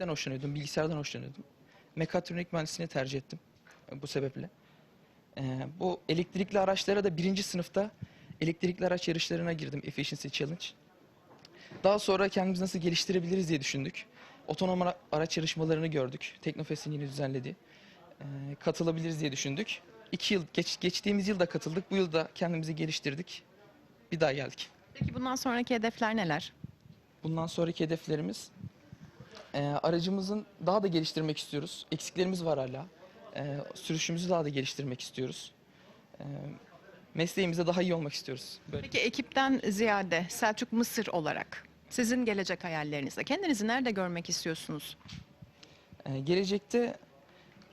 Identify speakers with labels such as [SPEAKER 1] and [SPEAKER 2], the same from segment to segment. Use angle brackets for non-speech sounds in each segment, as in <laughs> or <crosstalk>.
[SPEAKER 1] elektrikten hoşlanıyordum, bilgisayardan hoşlanıyordum. Mekatronik mühendisliğini tercih ettim e, bu sebeple. E, bu elektrikli araçlara da birinci sınıfta elektrikli araç yarışlarına girdim, Efficiency Challenge. Daha sonra kendimizi nasıl geliştirebiliriz diye düşündük. Otonom ara- araç yarışmalarını gördük. Teknofest'in yeni düzenlediği. E, katılabiliriz diye düşündük. İki yıl, geç, geçtiğimiz yılda katıldık. Bu yılda kendimizi geliştirdik. Bir daha geldik.
[SPEAKER 2] Peki bundan sonraki hedefler neler?
[SPEAKER 1] Bundan sonraki hedeflerimiz e, aracımızın daha da geliştirmek istiyoruz. Eksiklerimiz var hala. E, sürüşümüzü daha da geliştirmek istiyoruz. E, mesleğimizde daha iyi olmak istiyoruz. Böyle.
[SPEAKER 2] Peki ekipten ziyade Selçuk Mısır olarak sizin gelecek hayallerinizde kendinizi nerede görmek istiyorsunuz?
[SPEAKER 1] E, gelecekte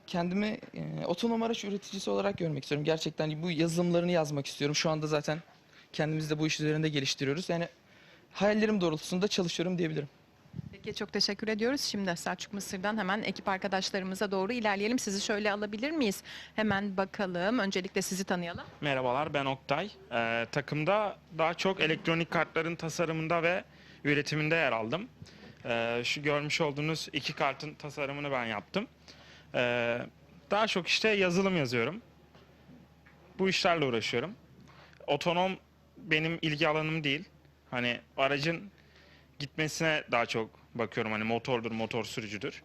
[SPEAKER 1] kendimi e, otonom araç üreticisi olarak görmek istiyorum. Gerçekten bu yazılımlarını yazmak istiyorum. Şu anda zaten kendimizi de bu iş üzerinde geliştiriyoruz. Yani hayallerim doğrultusunda çalışıyorum diyebilirim.
[SPEAKER 2] Peki çok teşekkür ediyoruz. Şimdi Selçuk Mısır'dan hemen ekip arkadaşlarımıza doğru ilerleyelim. Sizi şöyle alabilir miyiz? Hemen bakalım. Öncelikle sizi tanıyalım.
[SPEAKER 3] Merhabalar ben Oktay. Ee, takımda daha çok elektronik kartların tasarımında ve üretiminde yer aldım. Ee, şu görmüş olduğunuz iki kartın tasarımını ben yaptım. Ee, daha çok işte yazılım yazıyorum. Bu işlerle uğraşıyorum. Otonom benim ilgi alanım değil. Hani aracın gitmesine daha çok bakıyorum. Hani motordur, motor sürücüdür.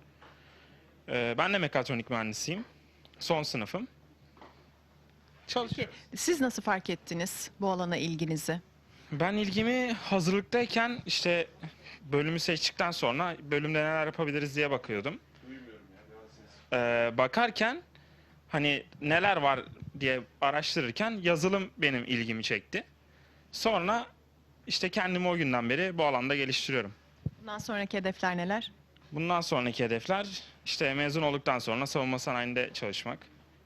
[SPEAKER 3] Ee, ben de mekatronik mühendisiyim. Son sınıfım. Çalışıyorum.
[SPEAKER 2] Siz nasıl fark ettiniz bu alana ilginizi?
[SPEAKER 3] Ben ilgimi hazırlıktayken işte bölümü seçtikten sonra bölümde neler yapabiliriz diye bakıyordum. Ee, bakarken hani neler var diye araştırırken yazılım benim ilgimi çekti. Sonra işte kendimi o günden beri bu alanda geliştiriyorum.
[SPEAKER 2] Bundan sonraki hedefler neler?
[SPEAKER 3] Bundan sonraki hedefler işte mezun olduktan sonra savunma sanayinde çalışmak.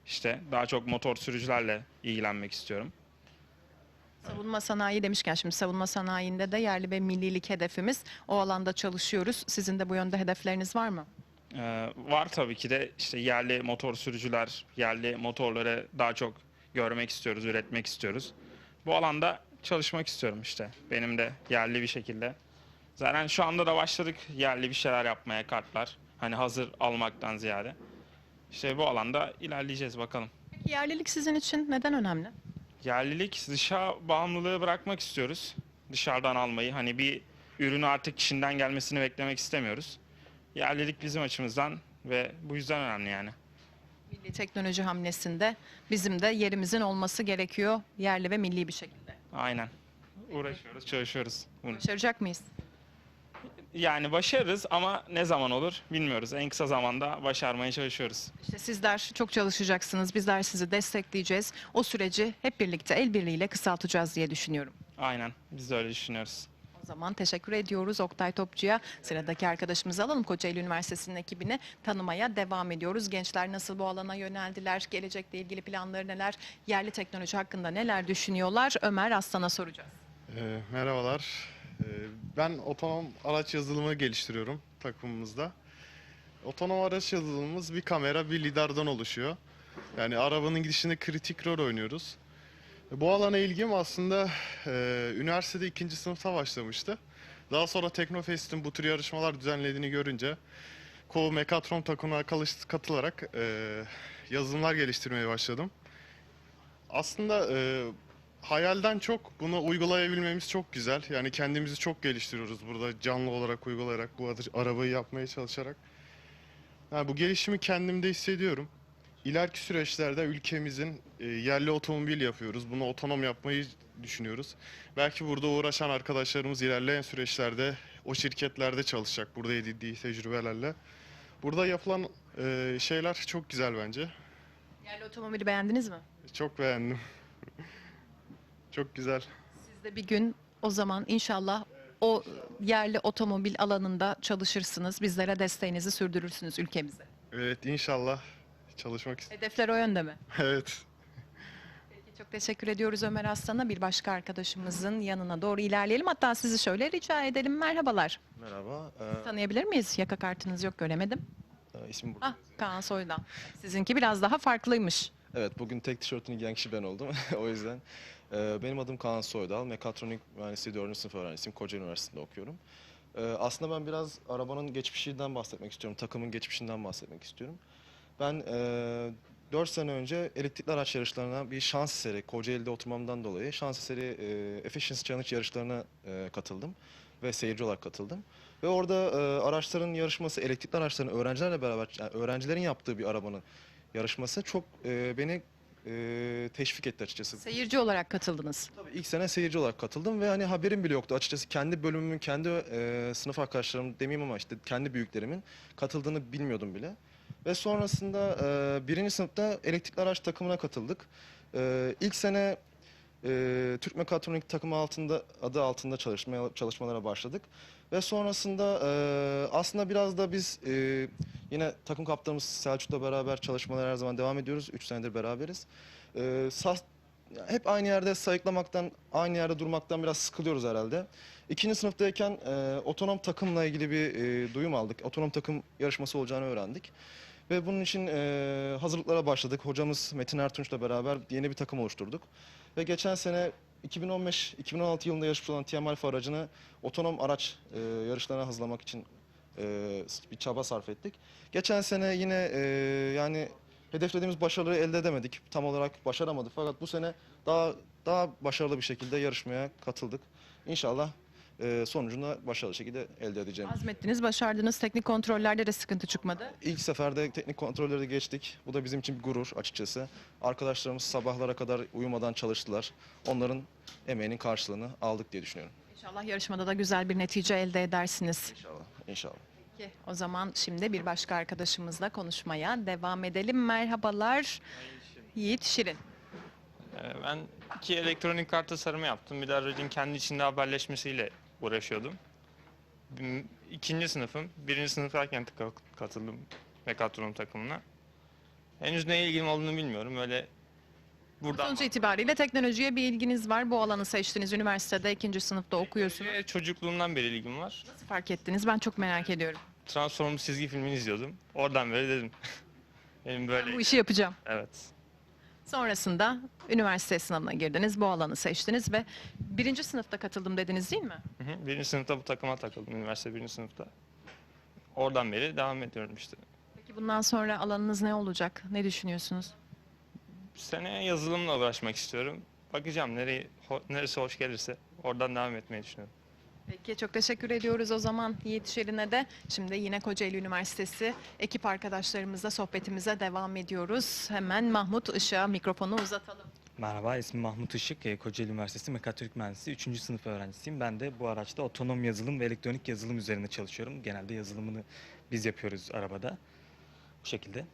[SPEAKER 3] İşte daha çok motor sürücülerle ilgilenmek istiyorum.
[SPEAKER 2] Savunma sanayi demişken şimdi savunma sanayinde de yerli ve millilik hedefimiz. O alanda çalışıyoruz. Sizin de bu yönde hedefleriniz var mı?
[SPEAKER 3] Ee, var tabii ki de işte yerli motor sürücüler, yerli motorları daha çok görmek istiyoruz, üretmek istiyoruz. Bu alanda çalışmak istiyorum işte. Benim de yerli bir şekilde. Zaten şu anda da başladık yerli bir şeyler yapmaya kartlar. Hani hazır almaktan ziyade. İşte bu alanda ilerleyeceğiz bakalım.
[SPEAKER 2] Peki yerlilik sizin için neden önemli?
[SPEAKER 3] Yerlilik dışa bağımlılığı bırakmak istiyoruz. Dışarıdan almayı. Hani bir ürünü artık Çin'den gelmesini beklemek istemiyoruz. Yerlilik bizim açımızdan ve bu yüzden önemli yani.
[SPEAKER 2] Milli teknoloji hamlesinde bizim de yerimizin olması gerekiyor yerli ve milli bir şekilde.
[SPEAKER 3] Aynen. Uğraşıyoruz, çalışıyoruz. Bunu.
[SPEAKER 2] Başaracak mıyız?
[SPEAKER 3] Yani başarırız ama ne zaman olur bilmiyoruz. En kısa zamanda başarmaya çalışıyoruz.
[SPEAKER 2] İşte sizler çok çalışacaksınız. Bizler sizi destekleyeceğiz. O süreci hep birlikte el birliğiyle kısaltacağız diye düşünüyorum.
[SPEAKER 3] Aynen. Biz de öyle düşünüyoruz.
[SPEAKER 2] O zaman teşekkür ediyoruz Oktay Topçu'ya. Sıradaki arkadaşımızı alalım. Kocaeli Üniversitesi'nin ekibini tanımaya devam ediyoruz. Gençler nasıl bu alana yöneldiler? Gelecekle ilgili planları neler? Yerli teknoloji hakkında neler düşünüyorlar? Ömer Aslan'a soracağız.
[SPEAKER 4] Ee, merhabalar. Ee, ben otonom araç yazılımı geliştiriyorum takımımızda. Otonom araç yazılımımız bir kamera, bir lidardan oluşuyor. Yani arabanın gidişinde kritik rol oynuyoruz. Bu alana ilgim aslında e, üniversitede ikinci sınıfta başlamıştı. Daha sonra Teknofest'in bu tür yarışmalar düzenlediğini görünce Kol Mekatron takımına katılarak e, yazılımlar geliştirmeye başladım. Aslında e, hayalden çok bunu uygulayabilmemiz çok güzel. Yani kendimizi çok geliştiriyoruz burada canlı olarak uygulayarak bu arabayı yapmaya çalışarak. Yani bu gelişimi kendimde hissediyorum. İleriki süreçlerde ülkemizin e, yerli otomobil yapıyoruz. Bunu otonom yapmayı düşünüyoruz. Belki burada uğraşan arkadaşlarımız ilerleyen süreçlerde o şirketlerde çalışacak burada edindiği tecrübelerle. Burada yapılan e, şeyler çok güzel bence.
[SPEAKER 2] Yerli otomobili beğendiniz mi?
[SPEAKER 4] Çok beğendim. Çok güzel.
[SPEAKER 2] Siz de bir gün o zaman inşallah o yerli otomobil alanında çalışırsınız. Bizlere desteğinizi sürdürürsünüz ülkemize.
[SPEAKER 4] Evet inşallah çalışmak istiyorum.
[SPEAKER 2] Hedefler o yönde mi? <laughs>
[SPEAKER 4] Evet.
[SPEAKER 2] Peki, çok teşekkür ediyoruz Ömer Aslan'a. Bir başka arkadaşımızın yanına doğru ilerleyelim. Hatta sizi şöyle rica edelim. Merhabalar.
[SPEAKER 5] Merhaba.
[SPEAKER 2] Tanıyabilir miyiz? Yaka kartınız yok göremedim.
[SPEAKER 5] E, ismim burada.
[SPEAKER 2] Ah Kaan Soydan. Sizinki biraz daha farklıymış.
[SPEAKER 5] Evet bugün tek tişörtünü giyen kişi ben oldum. <laughs> o yüzden. Ee, benim adım Kaan Soydal. Mekatronik mühendisliği 4. sınıf öğrencisiyim. Kocaeli Üniversitesi'nde okuyorum. Ee, aslında ben biraz arabanın geçmişinden bahsetmek istiyorum. Takımın geçmişinden bahsetmek istiyorum. Ben e, 4 sene önce elektrikli araç yarışlarına bir şans eseri, Kocaeli'de oturmamdan dolayı şans eseri e, Efficiency Challenge yarışlarına e, katıldım. Ve seyirci olarak katıldım. Ve orada e, araçların yarışması, elektrikli araçların öğrencilerle beraber, yani öğrencilerin yaptığı bir arabanın yarışması çok beni e, teşvik etti açıkçası.
[SPEAKER 2] Seyirci olarak katıldınız.
[SPEAKER 5] Tabii ilk sene seyirci olarak katıldım ve hani haberim bile yoktu açıkçası kendi bölümümün kendi e, sınıf arkadaşlarım demeyeyim ama işte kendi büyüklerimin katıldığını bilmiyordum bile. Ve sonrasında e, birinci sınıfta elektrikli araç takımına katıldık. E, ilk sene e, Türk Mekatronik takımı altında adı altında çalışmaya çalışmalara başladık. Ve sonrasında e, aslında biraz da biz e, yine takım kaptanımız Selçuk'la beraber çalışmalara her zaman devam ediyoruz. 3 senedir beraberiz. E, sas, hep aynı yerde sayıklamaktan, aynı yerde durmaktan biraz sıkılıyoruz herhalde. İkinci sınıftayken e, otonom takımla ilgili bir e, duyum aldık. Otonom takım yarışması olacağını öğrendik. Ve bunun için e, hazırlıklara başladık. Hocamız Metin Ertunç'la beraber yeni bir takım oluşturduk. Ve geçen sene 2015-2016 yılında yarışmış olan TM Alfa aracını otonom araç e, yarışlarına hazırlamak için e, bir çaba sarf ettik. Geçen sene yine e, yani hedeflediğimiz başarıları elde edemedik. Tam olarak başaramadık. Fakat bu sene daha daha başarılı bir şekilde yarışmaya katıldık. İnşallah e, sonucunda başarılı şekilde elde edeceğim.
[SPEAKER 2] Azmettiniz, başardınız. Teknik kontrollerde de sıkıntı çıkmadı.
[SPEAKER 5] İlk seferde teknik kontrolleri de geçtik. Bu da bizim için bir gurur açıkçası. Arkadaşlarımız sabahlara kadar uyumadan çalıştılar. Onların emeğinin karşılığını aldık diye düşünüyorum.
[SPEAKER 2] İnşallah yarışmada da güzel bir netice elde edersiniz.
[SPEAKER 5] İnşallah. İnşallah.
[SPEAKER 2] Peki, o zaman şimdi bir başka arkadaşımızla konuşmaya devam edelim. Merhabalar. Yiğit Şirin.
[SPEAKER 6] Ee, Ben iki elektronik kart tasarımı yaptım. Bir de aracın kendi içinde haberleşmesiyle uğraşıyordum. İkinci sınıfım. Birinci sınıftayken tıka- katıldım mekatronom takımına. Henüz neye ilgim olduğunu bilmiyorum. Öyle buradan
[SPEAKER 2] Sonuç itibariyle teknolojiye bir ilginiz var. Bu alanı seçtiniz. Üniversitede ikinci sınıfta okuyorsunuz.
[SPEAKER 6] Ve çocukluğumdan beri ilgim var.
[SPEAKER 2] Nasıl fark ettiniz? Ben çok merak ediyorum.
[SPEAKER 6] Transformers çizgi filmini izliyordum. Oradan beri dedim. <laughs> Benim böyle...
[SPEAKER 2] Bu işi yapacağım.
[SPEAKER 6] Evet.
[SPEAKER 2] Sonrasında üniversite sınavına girdiniz. Bu alanı seçtiniz ve birinci sınıfta katıldım dediniz değil mi?
[SPEAKER 6] Hı hı. Birinci sınıfta bu takıma takıldım. Üniversite birinci sınıfta. Oradan beri devam ediyorum işte.
[SPEAKER 2] Peki bundan sonra alanınız ne olacak? Ne düşünüyorsunuz?
[SPEAKER 6] Seneye yazılımla uğraşmak istiyorum. Bakacağım nereye, ho- neresi hoş gelirse oradan devam etmeyi düşünüyorum.
[SPEAKER 2] Peki çok teşekkür ediyoruz o zaman Yiğit Şirin'e de. Şimdi yine Kocaeli Üniversitesi ekip arkadaşlarımızla sohbetimize devam ediyoruz. Hemen Mahmut Işık'a mikrofonu uzatalım.
[SPEAKER 7] Merhaba, ismim Mahmut Işık. Ee, Kocaeli Üniversitesi Mekatronik Mühendisi 3. sınıf öğrencisiyim. Ben de bu araçta otonom yazılım ve elektronik yazılım üzerine çalışıyorum. Genelde yazılımını biz yapıyoruz arabada. Bu şekilde.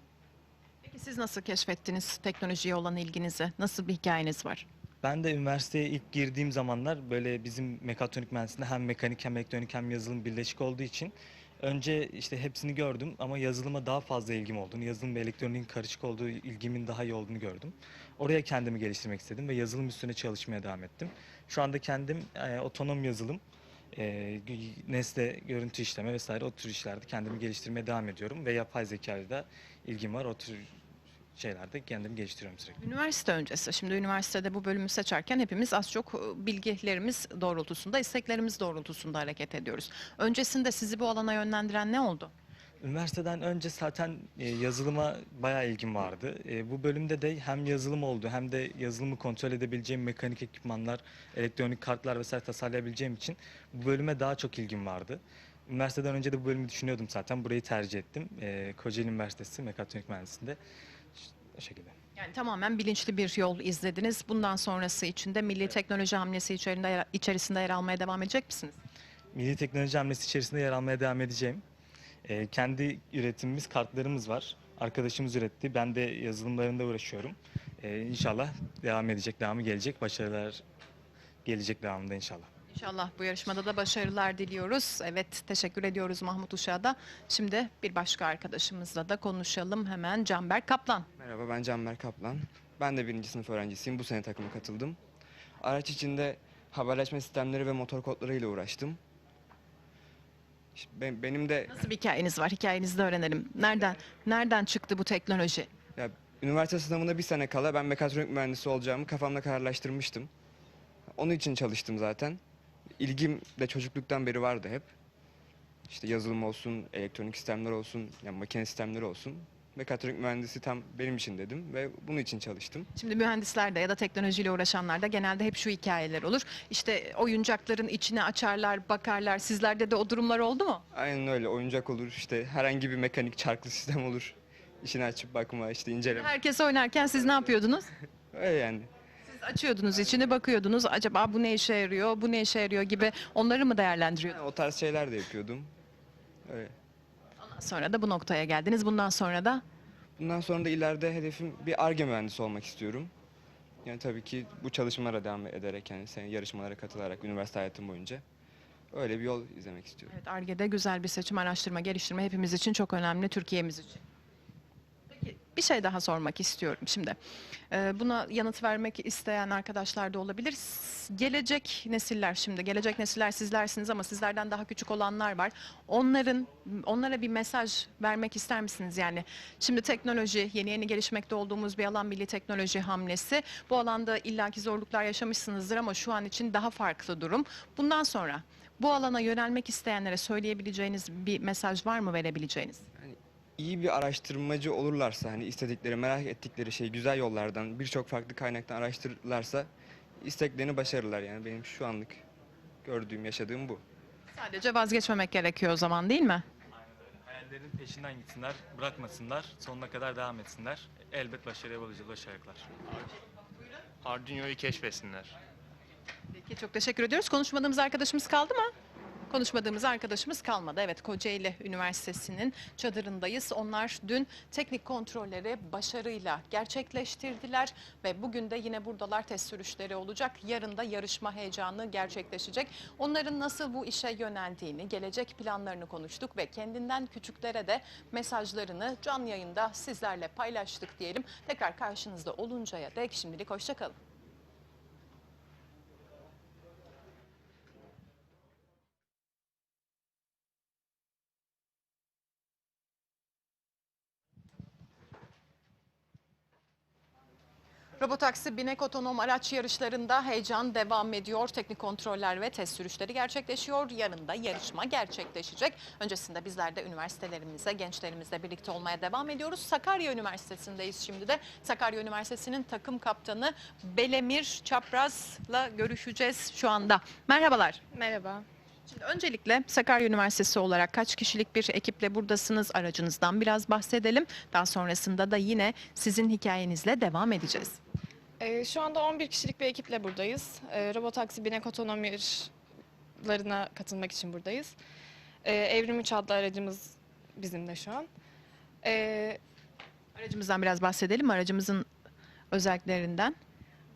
[SPEAKER 2] Peki siz nasıl keşfettiniz teknolojiye olan ilginizi? Nasıl bir hikayeniz var?
[SPEAKER 7] Ben de üniversiteye ilk girdiğim zamanlar böyle bizim mekatronik mühendisliğinde hem mekanik hem elektronik hem yazılım birleşik olduğu için önce işte hepsini gördüm ama yazılıma daha fazla ilgim olduğunu, yazılım ve elektroniğin karışık olduğu ilgimin daha iyi olduğunu gördüm. Oraya kendimi geliştirmek istedim ve yazılım üstüne çalışmaya devam ettim. Şu anda kendim e, otonom yazılım, e, nesne görüntü işleme vesaire o tür işlerde kendimi geliştirmeye devam ediyorum ve yapay zekayla da ilgim var. O tür şeylerde kendimi geliştiriyorum sürekli.
[SPEAKER 2] Üniversite öncesi. Şimdi üniversitede bu bölümü seçerken hepimiz az çok e, bilgilerimiz doğrultusunda, isteklerimiz doğrultusunda hareket ediyoruz. Öncesinde sizi bu alana yönlendiren ne oldu?
[SPEAKER 7] Üniversiteden önce zaten e, yazılıma bayağı ilgim vardı. E, bu bölümde de hem yazılım oldu hem de yazılımı kontrol edebileceğim mekanik ekipmanlar, elektronik kartlar vesaire tasarlayabileceğim için bu bölüme daha çok ilgim vardı. Üniversiteden önce de bu bölümü düşünüyordum zaten. Burayı tercih ettim. E, Kocaeli Üniversitesi Mekatronik Mühendisliğinde. O şekilde.
[SPEAKER 2] Yani tamamen bilinçli bir yol izlediniz. Bundan sonrası için de milli teknoloji hamlesi içerisinde, içerisinde yer almaya devam edecek misiniz?
[SPEAKER 7] Milli Teknoloji Hamlesi içerisinde yer almaya devam edeceğim. Ee, kendi üretimimiz, kartlarımız var. Arkadaşımız üretti. Ben de yazılımlarında uğraşıyorum. Ee, inşallah devam edecek, devamı gelecek. Başarılar gelecek devamında inşallah.
[SPEAKER 2] İnşallah bu yarışmada da başarılar diliyoruz. Evet teşekkür ediyoruz Mahmut Uşak'a da. Şimdi bir başka arkadaşımızla da konuşalım hemen. Canberk Kaplan.
[SPEAKER 8] Merhaba ben Canber Kaplan. Ben de birinci sınıf öğrencisiyim. Bu sene takıma katıldım. Araç içinde haberleşme sistemleri ve motor kodları ile uğraştım. İşte ben- benim de
[SPEAKER 2] Nasıl bir hikayeniz var? Hikayenizi de öğrenelim. Nereden nereden çıktı bu teknoloji?
[SPEAKER 8] ya, üniversite sınavında bir sene kala ben mekatronik mühendisi olacağımı kafamda kararlaştırmıştım. Onun için çalıştım zaten. İlgim de çocukluktan beri vardı hep. işte yazılım olsun, elektronik sistemler olsun, yani makine sistemleri olsun. Mekatronik mühendisi tam benim için dedim ve bunun için çalıştım.
[SPEAKER 2] Şimdi mühendislerde ya da teknolojiyle uğraşanlarda genelde hep şu hikayeler olur. İşte oyuncakların içine açarlar, bakarlar. Sizlerde de o durumlar oldu mu?
[SPEAKER 8] Aynen öyle oyuncak olur işte herhangi bir mekanik çarklı sistem olur. İşini açıp bakma işte inceleme.
[SPEAKER 2] Herkes oynarken siz ne yapıyordunuz? <laughs>
[SPEAKER 8] Öyle yani.
[SPEAKER 2] Siz açıyordunuz içini bakıyordunuz. Acaba bu ne işe yarıyor, bu ne işe yarıyor gibi onları mı değerlendiriyordunuz?
[SPEAKER 8] Yani o tarz şeyler de yapıyordum. Öyle.
[SPEAKER 2] Sonra da bu noktaya geldiniz. Bundan sonra da
[SPEAKER 8] Bundan sonra da ileride hedefim bir ARGE mühendisi olmak istiyorum. Yani tabii ki bu çalışmalara devam ederek yani senin yarışmalara katılarak üniversite hayatım boyunca öyle bir yol izlemek istiyorum.
[SPEAKER 2] Evet, ARGE'de güzel bir seçim, araştırma, geliştirme hepimiz için çok önemli, Türkiye'miz için. Bir şey daha sormak istiyorum şimdi. Ee, buna yanıt vermek isteyen arkadaşlar da olabilir. Gelecek nesiller şimdi, gelecek nesiller sizlersiniz ama sizlerden daha küçük olanlar var. Onların, onlara bir mesaj vermek ister misiniz? Yani şimdi teknoloji, yeni yeni gelişmekte olduğumuz bir alan milli teknoloji hamlesi. Bu alanda illaki zorluklar yaşamışsınızdır ama şu an için daha farklı durum. Bundan sonra bu alana yönelmek isteyenlere söyleyebileceğiniz bir mesaj var mı verebileceğiniz?
[SPEAKER 8] İyi bir araştırmacı olurlarsa hani istedikleri, merak ettikleri şeyi güzel yollardan, birçok farklı kaynaktan araştırırlarsa isteklerini başarırlar yani benim şu anlık gördüğüm, yaşadığım bu.
[SPEAKER 2] Sadece vazgeçmemek gerekiyor o zaman değil mi?
[SPEAKER 7] Hayallerin peşinden gitsinler, bırakmasınlar, sonuna kadar devam etsinler. Elbet başarıya ulaşacaklar.
[SPEAKER 6] Arduino'yu keşfetsinler.
[SPEAKER 2] Peki çok teşekkür ediyoruz. Konuşmadığımız arkadaşımız kaldı mı? Konuşmadığımız arkadaşımız kalmadı. Evet Kocaeli Üniversitesi'nin çadırındayız. Onlar dün teknik kontrolleri başarıyla gerçekleştirdiler ve bugün de yine buradalar test sürüşleri olacak. Yarın da yarışma heyecanı gerçekleşecek. Onların nasıl bu işe yöneldiğini, gelecek planlarını konuştuk ve kendinden küçüklere de mesajlarını canlı yayında sizlerle paylaştık diyelim. Tekrar karşınızda oluncaya dek şimdilik hoşçakalın. Robotaksi binek otonom araç yarışlarında heyecan devam ediyor. Teknik kontroller ve test sürüşleri gerçekleşiyor. Yarın da yarışma gerçekleşecek. Öncesinde bizler de üniversitelerimize, gençlerimizle birlikte olmaya devam ediyoruz. Sakarya Üniversitesi'ndeyiz şimdi de. Sakarya Üniversitesi'nin takım kaptanı Belemir Çapraz'la görüşeceğiz şu anda. Merhabalar.
[SPEAKER 9] Merhaba.
[SPEAKER 2] Şimdi öncelikle Sakarya Üniversitesi olarak kaç kişilik bir ekiple buradasınız? Aracınızdan biraz bahsedelim. Daha sonrasında da yine sizin hikayenizle devam edeceğiz.
[SPEAKER 9] Ee, şu anda 11 kişilik bir ekiple buradayız. Ee, robotaksi binek otonomi yarışlarına katılmak için buradayız. Ee, Evrim 3 adlı aracımız bizim de şu an. Ee,
[SPEAKER 2] Aracımızdan biraz bahsedelim. Aracımızın özelliklerinden.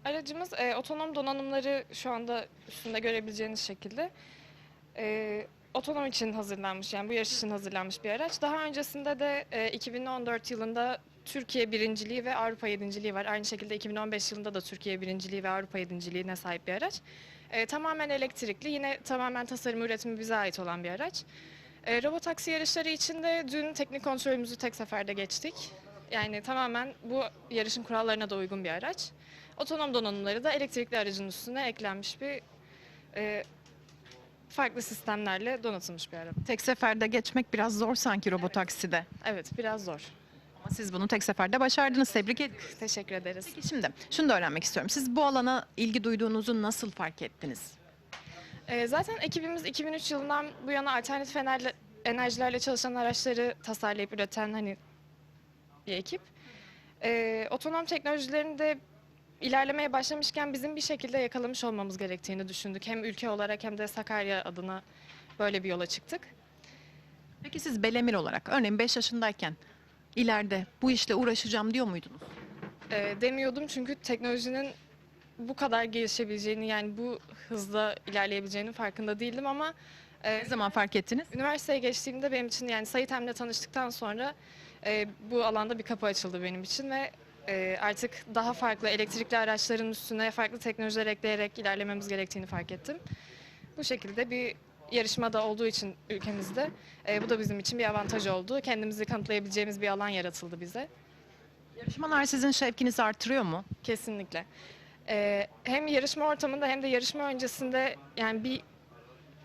[SPEAKER 9] aracımız e, otonom donanımları şu anda üstünde görebileceğiniz şekilde e, otonom için hazırlanmış yani bu yarış için hazırlanmış bir araç. Daha öncesinde de e, 2014 yılında Türkiye birinciliği ve Avrupa yedinciliği var. Aynı şekilde 2015 yılında da Türkiye birinciliği ve Avrupa yedinciliğine sahip bir araç. E, tamamen elektrikli, yine tamamen tasarım üretimi bize ait olan bir araç. E, robotaksi yarışları için de dün teknik kontrolümüzü tek seferde geçtik. Yani tamamen bu yarışın kurallarına da uygun bir araç. Otonom donanımları da elektrikli aracın üstüne eklenmiş bir e, farklı sistemlerle donatılmış bir araba.
[SPEAKER 2] Tek seferde geçmek biraz zor sanki robotakside.
[SPEAKER 9] Evet, biraz zor.
[SPEAKER 2] Ama siz bunu tek seferde başardınız. Tebrik ediyoruz.
[SPEAKER 9] Teşekkür ederiz.
[SPEAKER 2] Peki şimdi şunu da öğrenmek istiyorum. Siz bu alana ilgi duyduğunuzu nasıl fark ettiniz?
[SPEAKER 9] Ee, zaten ekibimiz 2003 yılından bu yana alternatif enerji- enerjilerle çalışan araçları tasarlayıp üreten hani bir ekip. Ee, otonom teknolojilerini de ilerlemeye başlamışken bizim bir şekilde yakalamış olmamız gerektiğini düşündük. Hem ülke olarak hem de Sakarya adına böyle bir yola çıktık.
[SPEAKER 2] Peki siz Belemir olarak örneğin 5 yaşındayken ileride bu işle uğraşacağım diyor muydunuz?
[SPEAKER 9] Ee, demiyordum çünkü teknolojinin bu kadar gelişebileceğini yani bu hızla ilerleyebileceğinin farkında değildim ama e,
[SPEAKER 2] Ne zaman fark ettiniz?
[SPEAKER 9] üniversiteye geçtiğimde benim için yani Sayit Em'le tanıştıktan sonra e, bu alanda bir kapı açıldı benim için ve e, artık daha farklı elektrikli araçların üstüne farklı teknolojiler ekleyerek ilerlememiz gerektiğini fark ettim. Bu şekilde bir yarışmada olduğu için ülkemizde e, bu da bizim için bir avantaj oldu. Kendimizi kanıtlayabileceğimiz bir alan yaratıldı bize.
[SPEAKER 2] Yarışmalar sizin şevkinizi artırıyor mu?
[SPEAKER 9] Kesinlikle. Ee, hem yarışma ortamında hem de yarışma öncesinde yani bir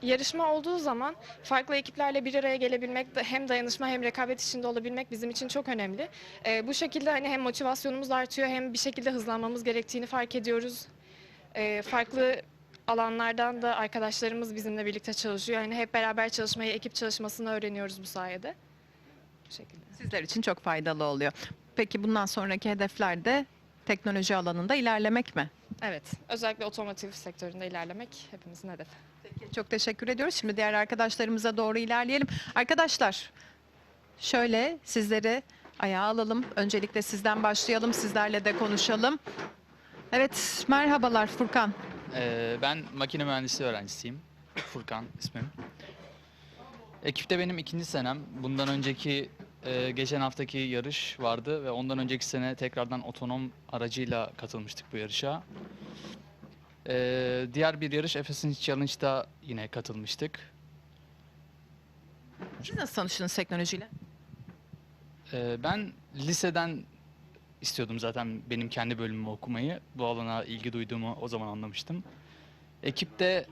[SPEAKER 9] yarışma olduğu zaman farklı ekiplerle bir araya gelebilmek, de hem dayanışma hem rekabet içinde olabilmek bizim için çok önemli. Ee, bu şekilde hani hem motivasyonumuz artıyor hem bir şekilde hızlanmamız gerektiğini fark ediyoruz. Ee, farklı alanlardan da arkadaşlarımız bizimle birlikte çalışıyor. Yani hep beraber çalışmayı, ekip çalışmasını öğreniyoruz bu sayede. Bu şekilde.
[SPEAKER 2] Sizler için çok faydalı oluyor. Peki bundan sonraki hedefler de teknoloji alanında ilerlemek mi?
[SPEAKER 9] Evet, özellikle otomotiv sektöründe ilerlemek hepimizin hedefi.
[SPEAKER 2] Peki, çok teşekkür ediyoruz. Şimdi diğer arkadaşlarımıza doğru ilerleyelim. Arkadaşlar şöyle sizleri ayağa alalım. Öncelikle sizden başlayalım. Sizlerle de konuşalım. Evet merhabalar Furkan.
[SPEAKER 10] Ee, ben makine mühendisliği öğrencisiyim. Furkan ismim. Ekipte benim ikinci senem. Bundan önceki e, geçen haftaki yarış vardı ve ondan önceki sene tekrardan otonom aracıyla katılmıştık bu yarışa. Ee, diğer bir yarış Efes'in Challenge'da yine katılmıştık.
[SPEAKER 2] Siz nasıl tanıştınız teknolojiyle?
[SPEAKER 10] Ee, ben liseden istiyordum zaten benim kendi bölümümü okumayı. Bu alana ilgi duyduğumu o zaman anlamıştım. Ekipte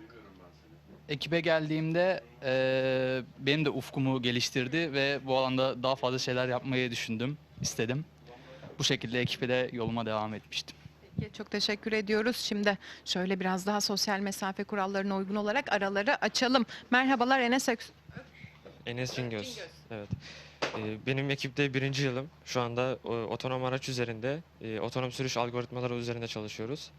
[SPEAKER 10] ekibe geldiğimde eee, benim de ufkumu geliştirdi ve bu alanda daha fazla şeyler yapmayı düşündüm, istedim. Bu şekilde ekibe de yoluma devam etmiştim.
[SPEAKER 2] Peki, çok teşekkür ediyoruz. Şimdi şöyle biraz daha sosyal mesafe kurallarına uygun olarak araları açalım. Merhabalar Enes Ök-
[SPEAKER 11] Enes Cingöz. Evet. Ee, Benim ekipte birinci yılım. Şu anda e, otonom araç üzerinde, e, otonom sürüş algoritmaları üzerinde çalışıyoruz.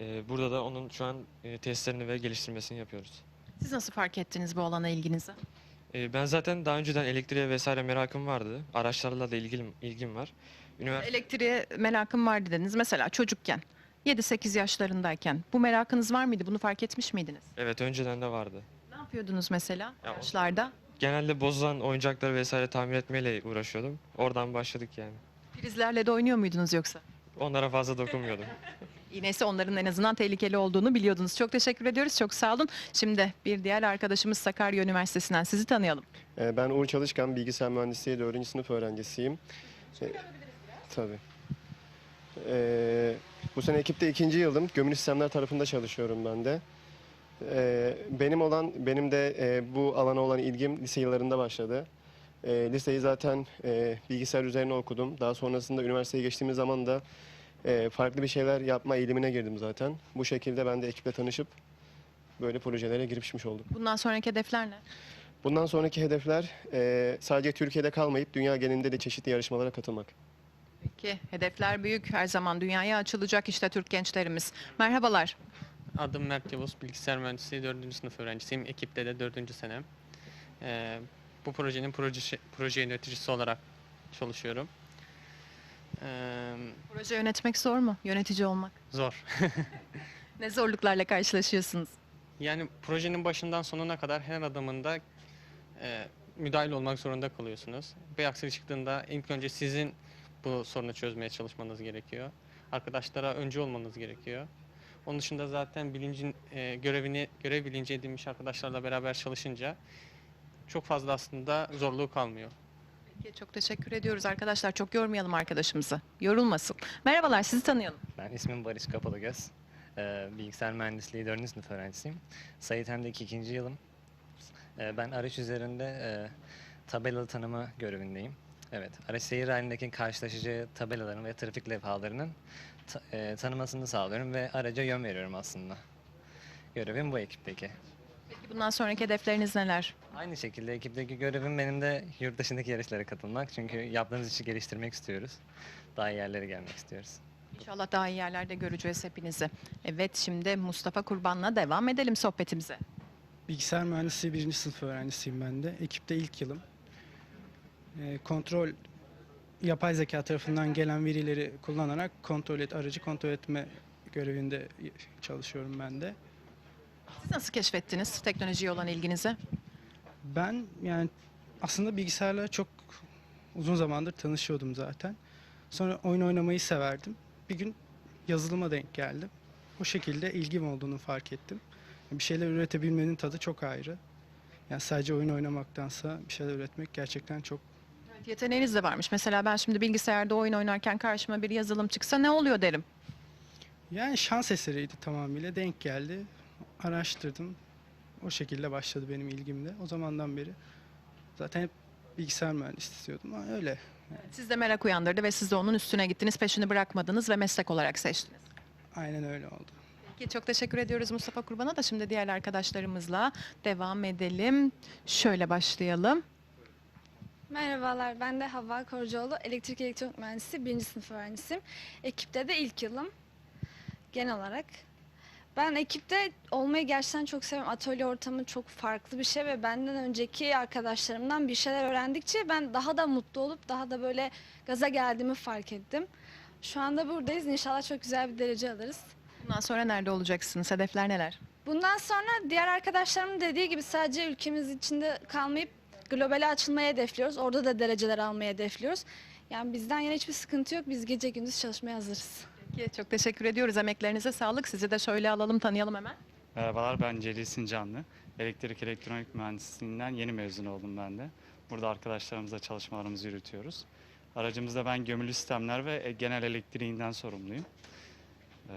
[SPEAKER 11] E, Burada da onun şu an testlerini ve geliştirmesini yapıyoruz.
[SPEAKER 2] Siz nasıl fark ettiniz bu alana ilginizi?
[SPEAKER 11] Ben zaten daha önceden elektriğe vesaire merakım vardı. Araçlarla da ilgim, ilgim var. Üniversite
[SPEAKER 2] Elektriğe merakım vardı dediniz. Mesela çocukken 7-8 yaşlarındayken bu merakınız var mıydı? Bunu fark etmiş miydiniz?
[SPEAKER 11] Evet önceden de vardı.
[SPEAKER 2] Ne yapıyordunuz mesela
[SPEAKER 11] Ya o-
[SPEAKER 2] yaşlarda?
[SPEAKER 11] Genelde bozulan oyuncakları vesaire tamir etmeyle uğraşıyordum. Oradan başladık yani.
[SPEAKER 2] Prizlerle de oynuyor muydunuz yoksa?
[SPEAKER 11] Onlara fazla dokunmuyordum. <laughs>
[SPEAKER 2] Neyse onların en azından tehlikeli olduğunu biliyordunuz. Çok teşekkür ediyoruz. Çok sağ olun. Şimdi bir diğer arkadaşımız Sakarya Üniversitesi'nden sizi tanıyalım.
[SPEAKER 12] Ee, Ben Uğur Çalışkan, bilgisayar mühendisliği 4. sınıf öğrencisiyim. Ee, Tabii. Ee, bu sene ekipte ikinci yılım. Gömülü sistemler tarafında çalışıyorum ben de. Ee, benim olan, benim de e, bu alana olan ilgim lise yıllarında başladı. Ee, liseyi zaten e, bilgisayar üzerine okudum. Daha sonrasında üniversiteye geçtiğimiz zaman da e, farklı bir şeyler yapma eğilimine girdim zaten. Bu şekilde ben de ekiple tanışıp böyle projelere girişmiş olduk.
[SPEAKER 2] Bundan sonraki hedefler ne?
[SPEAKER 12] Bundan sonraki hedefler eee, sadece Türkiye'de kalmayıp dünya genelinde de çeşitli yarışmalara katılmak.
[SPEAKER 2] Peki hedefler büyük. Her zaman dünyaya açılacak işte Türk gençlerimiz. Merhabalar.
[SPEAKER 13] Adım Mert Yavuz, bilgisayar mühendisliği 4. sınıf öğrencisiyim. Ekipte de 4. senem. Ee, bu projenin proje, proje yöneticisi olarak çalışıyorum. Ee,
[SPEAKER 2] Proje yönetmek zor mu? Yönetici olmak.
[SPEAKER 13] zor. <laughs>
[SPEAKER 2] Ne zorluklarla karşılaşıyorsunuz?
[SPEAKER 13] Yani projenin başından sonuna kadar her adımında e, müdahil olmak zorunda kalıyorsunuz. Bir aksilik çıktığında ilk önce sizin bu sorunu çözmeye çalışmanız gerekiyor. Arkadaşlara öncü olmanız gerekiyor. Onun dışında zaten bilincin e, görevini görev bilinci edinmiş arkadaşlarla beraber çalışınca çok fazla aslında zorluğu kalmıyor.
[SPEAKER 2] Peki çok teşekkür ediyoruz arkadaşlar. Çok yormayalım arkadaşımızı. Yorulmasın. Merhabalar sizi tanıyalım.
[SPEAKER 14] Ben ismim Barış Kapalıgöz. Ee, bilgisayar mühendisliği 4. sınıf öğrencisiyim. Sayit Hem'deki ikinci yılım. Ee, ben araç üzerinde e, tabela tanıma görevindeyim. Evet, araç seyir halindeki karşılaşıcı tabelaların ve trafik levhalarının ta- e, tanımasını sağlıyorum ve araca yön veriyorum aslında. Görevim bu ekipteki.
[SPEAKER 2] Peki bundan sonraki hedefleriniz neler?
[SPEAKER 14] Aynı şekilde ekipteki görevim benim de yurt dışındaki yarışlara katılmak. Çünkü yaptığımız işi geliştirmek istiyoruz. Daha iyi yerlere gelmek istiyoruz.
[SPEAKER 2] İnşallah daha iyi yerlerde göreceğiz hepinizi. Evet şimdi Mustafa Kurban'la devam edelim sohbetimize.
[SPEAKER 15] Bilgisayar mühendisliği birinci sınıf öğrencisiyim ben de. Ekipte ilk yılım. Ee, kontrol, yapay zeka tarafından gelen verileri kullanarak kontrol et, aracı kontrol etme görevinde çalışıyorum ben de.
[SPEAKER 2] Siz nasıl keşfettiniz teknolojiye olan ilginizi?
[SPEAKER 15] Ben yani aslında bilgisayarla çok uzun zamandır tanışıyordum zaten. Sonra oyun oynamayı severdim. Bir gün yazılıma denk geldim. O şekilde ilgim olduğunu fark ettim. Bir şeyler üretebilmenin tadı çok ayrı. Yani sadece oyun oynamaktansa bir şeyler üretmek gerçekten çok
[SPEAKER 2] yeteneğiniz de varmış. Mesela ben şimdi bilgisayarda oyun oynarken karşıma bir yazılım çıksa ne oluyor derim.
[SPEAKER 15] Yani şans eseriydi tamamıyla. Denk geldi. Araştırdım. O şekilde başladı benim ilgim de. O zamandan beri zaten hep bilgisayar mühendisi istiyordum ama öyle.
[SPEAKER 2] Siz de merak uyandırdı ve siz de onun üstüne gittiniz, peşini bırakmadınız ve meslek olarak seçtiniz.
[SPEAKER 15] Aynen öyle oldu.
[SPEAKER 2] Peki çok teşekkür ediyoruz Mustafa Kurban'a da şimdi diğer arkadaşlarımızla devam edelim. Şöyle başlayalım.
[SPEAKER 16] Merhabalar, ben de Havva Korucuoğlu, elektrik elektronik mühendisi, birinci sınıf öğrencisiyim. Ekipte de ilk yılım genel olarak. Ben ekipte olmayı gerçekten çok seviyorum. Atölye ortamı çok farklı bir şey ve benden önceki arkadaşlarımdan bir şeyler öğrendikçe ben daha da mutlu olup daha da böyle gaza geldiğimi fark ettim. Şu anda buradayız. İnşallah çok güzel bir derece alırız.
[SPEAKER 2] Bundan sonra nerede olacaksınız? Hedefler neler?
[SPEAKER 16] Bundan sonra diğer arkadaşlarımın dediği gibi sadece ülkemiz içinde kalmayıp globale açılmayı hedefliyoruz. Orada da dereceler almayı hedefliyoruz. Yani bizden yana hiçbir sıkıntı yok. Biz gece gündüz çalışmaya hazırız.
[SPEAKER 2] Peki çok teşekkür ediyoruz. Emeklerinize sağlık. Sizi de şöyle alalım, tanıyalım hemen.
[SPEAKER 17] Merhabalar ben Celil Sincanlı. Elektrik elektronik mühendisliğinden yeni mezun oldum ben de. Burada arkadaşlarımızla çalışmalarımızı yürütüyoruz. Aracımızda ben gömülü sistemler ve genel elektriğinden sorumluyum. Ee,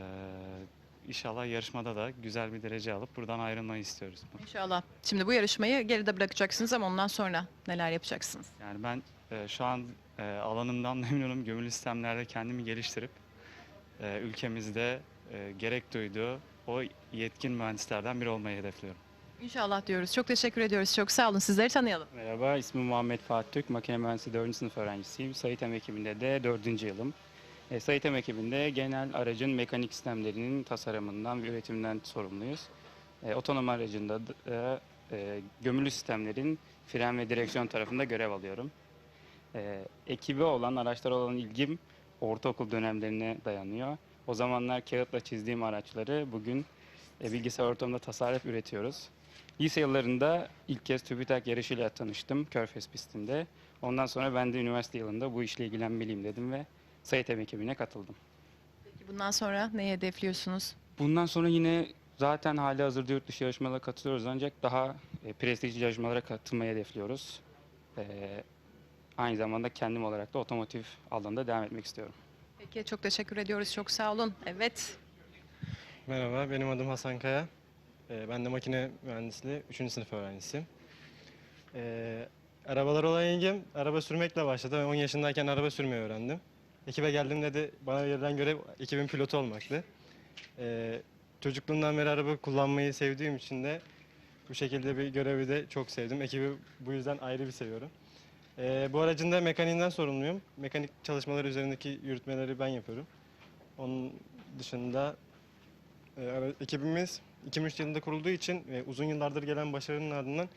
[SPEAKER 17] inşallah yarışmada da güzel bir derece alıp buradan ayrılmayı istiyoruz.
[SPEAKER 2] İnşallah. Şimdi bu yarışmayı geride bırakacaksınız ama ondan sonra neler yapacaksınız?
[SPEAKER 17] Yani ben e, şu an e, alanımdan <laughs> memnunum. Gömülü sistemlerde kendimi geliştirip e, ülkemizde e, gerek duyduğu o yetkin mühendislerden biri olmayı hedefliyorum.
[SPEAKER 2] İnşallah diyoruz. Çok teşekkür ediyoruz. Çok sağ olun. Sizleri tanıyalım.
[SPEAKER 3] Merhaba, ismim Muhammed Fatih Türk. Makine Mühendisliği 4. sınıf öğrencisiyim. Sayitem ekibinde de 4. yılım. E, ekibinde genel aracın mekanik sistemlerinin tasarımından ve üretiminden sorumluyuz. E, otonom aracında da e, gömülü sistemlerin fren ve direksiyon tarafında görev alıyorum. E, ekibe olan, araçlara olan ilgim ortaokul dönemlerine dayanıyor. O zamanlar kağıtla çizdiğim araçları bugün e, bilgisayar ortamında tasarruf üretiyoruz. Lise yıllarında ilk kez TÜBİTAK yarışıyla tanıştım Körfez pistinde. Ondan sonra ben de üniversite yılında bu işle ilgilenmeliyim dedim ve Sayitem ekibine katıldım.
[SPEAKER 2] Peki bundan sonra neyi hedefliyorsunuz?
[SPEAKER 3] Bundan sonra yine zaten hali hazırda yurt dışı yarışmalara katılıyoruz ancak daha e, prestijli yarışmalara katılmayı hedefliyoruz. E, aynı zamanda kendim olarak da otomotiv alanında devam etmek istiyorum.
[SPEAKER 2] Peki çok teşekkür ediyoruz. Çok sağ olun. Evet.
[SPEAKER 18] Merhaba, benim adım Hasan Kaya. Ee, ben de makine mühendisliği 3. sınıf öğrencisiyim. Ee, arabalar olan ilgim araba sürmekle başladı. Ben 10 yaşındayken araba sürmeyi öğrendim. Ekibe geldiğimde de bana verilen görev ekibin pilotu olmaktı. Ee, çocukluğumdan beri araba kullanmayı sevdiğim için de bu şekilde bir görevi de çok sevdim. Ekibi bu yüzden ayrı bir seviyorum. Ee, bu aracın da mekaniğinden sorumluyum. Mekanik çalışmaları üzerindeki yürütmeleri ben yapıyorum. Onun dışında e, ekibimiz 2003 yılında kurulduğu için e, uzun yıllardır gelen başarının ardından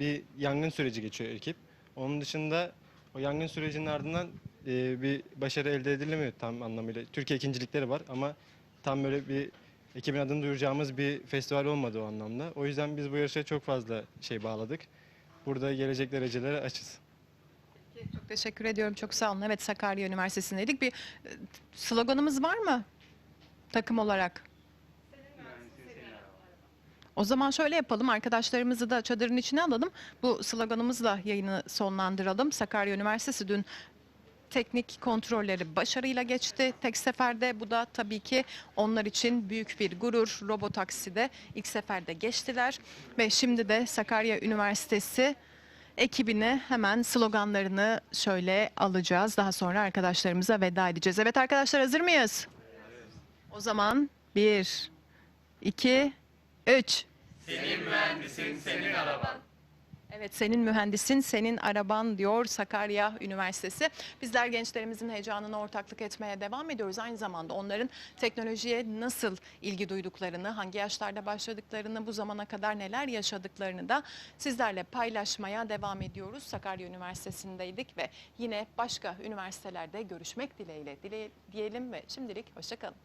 [SPEAKER 18] bir yangın süreci geçiyor ekip. Onun dışında o yangın sürecinin ardından e, bir başarı elde edilemiyor tam anlamıyla. Türkiye ikincilikleri var ama tam böyle bir ekibin adını duyuracağımız bir festival olmadı o anlamda. O yüzden biz bu yarışa çok fazla şey bağladık. Burada gelecek derecelere açız.
[SPEAKER 2] Çok teşekkür ediyorum. Çok sağ olun. Evet Sakarya Üniversitesi'ndeydik. Bir e, sloganımız var mı? Takım olarak. O zaman şöyle yapalım. Arkadaşlarımızı da çadırın içine alalım. Bu sloganımızla yayını sonlandıralım. Sakarya Üniversitesi dün teknik kontrolleri başarıyla geçti tek seferde. Bu da tabii ki onlar için büyük bir gurur. Robotaksi'de ilk seferde geçtiler ve şimdi de Sakarya Üniversitesi ekibine hemen sloganlarını şöyle alacağız. Daha sonra arkadaşlarımıza veda edeceğiz. Evet arkadaşlar hazır mıyız? O zaman bir, iki, üç.
[SPEAKER 19] Senin mühendisin, senin araban.
[SPEAKER 2] Evet senin mühendisin, senin araban diyor Sakarya Üniversitesi. Bizler gençlerimizin heyecanına ortaklık etmeye devam ediyoruz. Aynı zamanda onların teknolojiye nasıl ilgi duyduklarını, hangi yaşlarda başladıklarını, bu zamana kadar neler yaşadıklarını da sizlerle paylaşmaya devam ediyoruz. Sakarya Üniversitesi'ndeydik ve yine başka üniversitelerde görüşmek dileğiyle dile, diyelim ve şimdilik hoşçakalın.